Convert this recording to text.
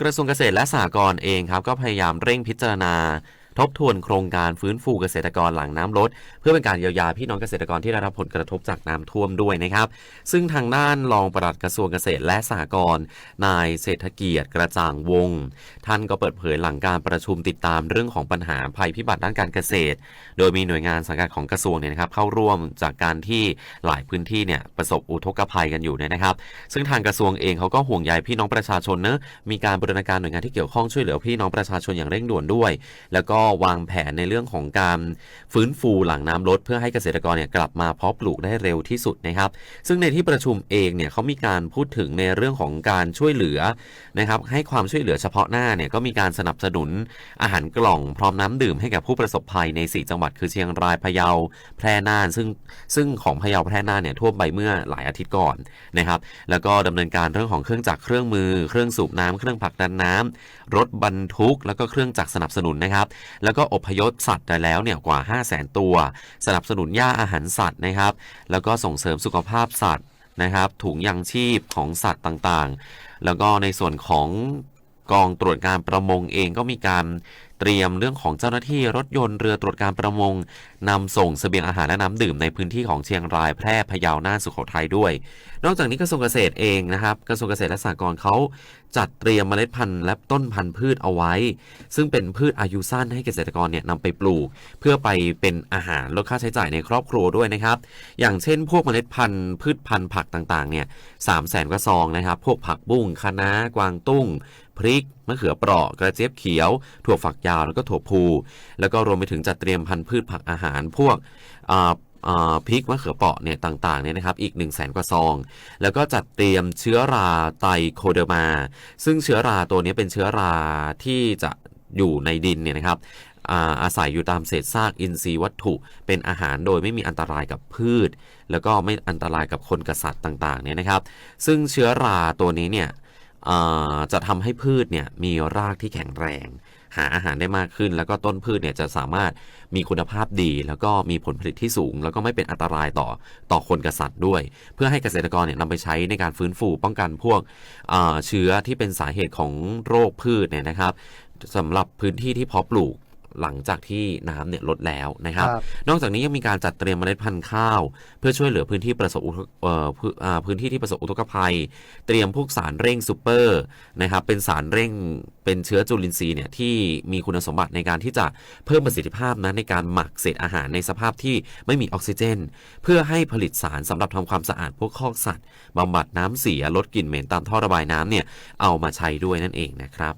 กระทรวงเกษตรและสหกรณ์เองครับก็พยายามเร่งพิจารณา ทบทวนโครงการฟื้นฟูเกษตรกรหลังน้ำลด เพื่อเป็นการเยียวยาพี่น้องเกษตรกรที่ได้รับผลกระทบจากน้ำท่วมด้วยนะครับ ซึ่งทางด้านรองปลัดกระทรวงเกษตรและสหกรณ์นายเศรษฐเกียรติกระจ่างวง ท่านก็เปิดเผยหลังการประชุมติดตามเรื่องของปัญหาภัยพิบัติด้านการเกษตร โดยมีหน่วยงานสังกัดของกระทรวงเนี่ยนะครับเข้าร่วมจากการที่หลายพื้นที่เนี่ยประสบอุทกภัยกันอยู่เนี่ยนะครับ ซึ่งทางกระทรวงเองเขาก็ห่วงใยพี่น้องประชาชนเนะมีการบูรณาการหน่วยงานที่เกี่ยวข้องช่วยเหลือพี่น้องประชาชนอย่างเร่งด่วนด้วย แล้วก็วางแผนในเรื่องของการฟื้นฟูหลังน้ำลด เพื่อให้เกษตรกรเนี่ยกลับมาเพาะปลูกได้เร็วที่สุดนะครับ ซึ่งในที่ประชุมเองเนี่ยเขามีการพูดถึงในเรื่องของการช่วยเหลือนะครับให้ความช่วยเหลือเฉพาะหน้าเนี่ยก็มีการสนับสนุนอาหารกล่องพร้อมน้ำดื่มให้กับผู้ประสบภัยใน 4 จังหวัดคือเชียงรายพะเยาแพร่น่าน ซึ่งซึ่งของพะเยาแพร่น่านเนี่ยท่วมไปเมื่อหลายอาทิตย์ก่อนนะครับ แล้วก็ดำเนินการเรื่องของเครื่องจักรเครื่องมือ เครื่องสูบน้ำเครื่องผลักดันน้ำรถบรรทุก แล้วก็เครื่องจักรสนับสนุนนะครับแล้วก็อพยพสัตว์ได้แล้วเนี่ยกว่า 5 0 0แสนตัว สนับสนุนหญ้าอาหารสัตว์นะครับ แล้วก็ส่งเสริมสุขภาพสัตว์นะครับถุงยังชีพของสัตว์ต่างๆ แล้วก็ในส่วนของกองตรวจการประมงเองก็มีการเตรียมเรื่องของเจ้าหน้าที่รถยนต์เรือตรวจการประมงนำส่งเสบียงอาหารและน้ำดื่มในพื้นที่ของเชียงรายแพร่พะเยาน่านสุโขทัยด้วย นอกจากนี้กระทรวงเกษตรเองนะครับกระทรวงเกษตรและสหกรณ์เขาจัดเตรียมเมล็ดพันธุ์และต้นพันธุ์พืชเอาไว้ ซึ่งเป็นพืชอายุสั้นให้เกษตรกรเนี่ยนำไปปลูก เพื่อไปเป็นอาหารลดค่าใช้จ่ายในครอบครัวด้วยนะครับอย่างเช่น พวกเมล็ดพันธุ์ พืชพันธุ์ผักต่างๆเนี่ยสามแสนกว่าซองนะครับพวกผักบุ้งคะน้ากวางตุ้งพริก มะเขือเปราะกระเจี๊ยบเขียว ถั่วฝักยาวแล้วก็ถั่วพูแล้วก็รวมไปถึงจัดเตรียมพันธุ์พืชผักอาหารพวกพริกมะเขือเปราะเนี่ยต่างๆเนี่ยนะครับอีก 1 0 0 0 0แสนกว่าซอง แล้วก็จัดเตรียมเชื้อราไตโคเดอร์มา ซึ่งเชื้อราตัวนี้เป็นเชื้อราที่จะอยู่ในดินเนี่ยนะครับอาอาศัยอยู่ตามเศษซากอินทรีย์วัตถุ เป็นอาหารโดยไม่มีอันตรายกับพืช แล้วก็ไม่อันตรายกับคนกับสัตว์ต่างๆเนี่ยนะครับ ซึ่งเชื้อราตัวนี้เนี่ย จะทำให้พืชเนี่ยมีรากที่แข็งแรง หาอาหารได้มากขึ้น แล้วก็ต้นพืชเนี่ยจะสามารถมีคุณภาพดี แล้วก็มีผลผลิตที่สูง แล้วก็ไม่เป็นอันตรายต่อต่อคนกับสัตว์ด้วย เพื่อให้เกษตรกรเนี่ยนำไปใช้ในการฟื้นฟูป้องกันพวกเชื้อที่เป็นสาเหตุของโรคพืชเนี่ยนะครับสำหรับพื้นที่ที่เพาะปลูก หลังจากที่น้ำเนี่ยลดแล้วนะครับครับ นอกจากนี้ยังมีการจัดเตรียมเมล็ดพันธุ์ข้าว เพื่อช่วยเหลือพื้นที่ประสบอุทกเอ่อพื้นอ่าพื้นที่ที่ประสบอุทกภัย เตรียมพวกสารเร่งซูเปอร์นะครับเป็นสารเร่งเป็นเชื้อจุลินทรีย์เนี่ยที่มีคุณสมบัติในการที่จะเพิ่มประสิทธิภาพนะในการหมักเศษอาหารในสภาพที่ไม่มีออกซิเจน เพื่อให้ผลิตสารสำหรับทำความสะอาดพวกคอกสัตว์บำบัดน้ำเสียลดกลิ่นเหม็นตามท่อระบายน้ำเนี่ยเอามาใช้ด้วยนั่นเองนะครับ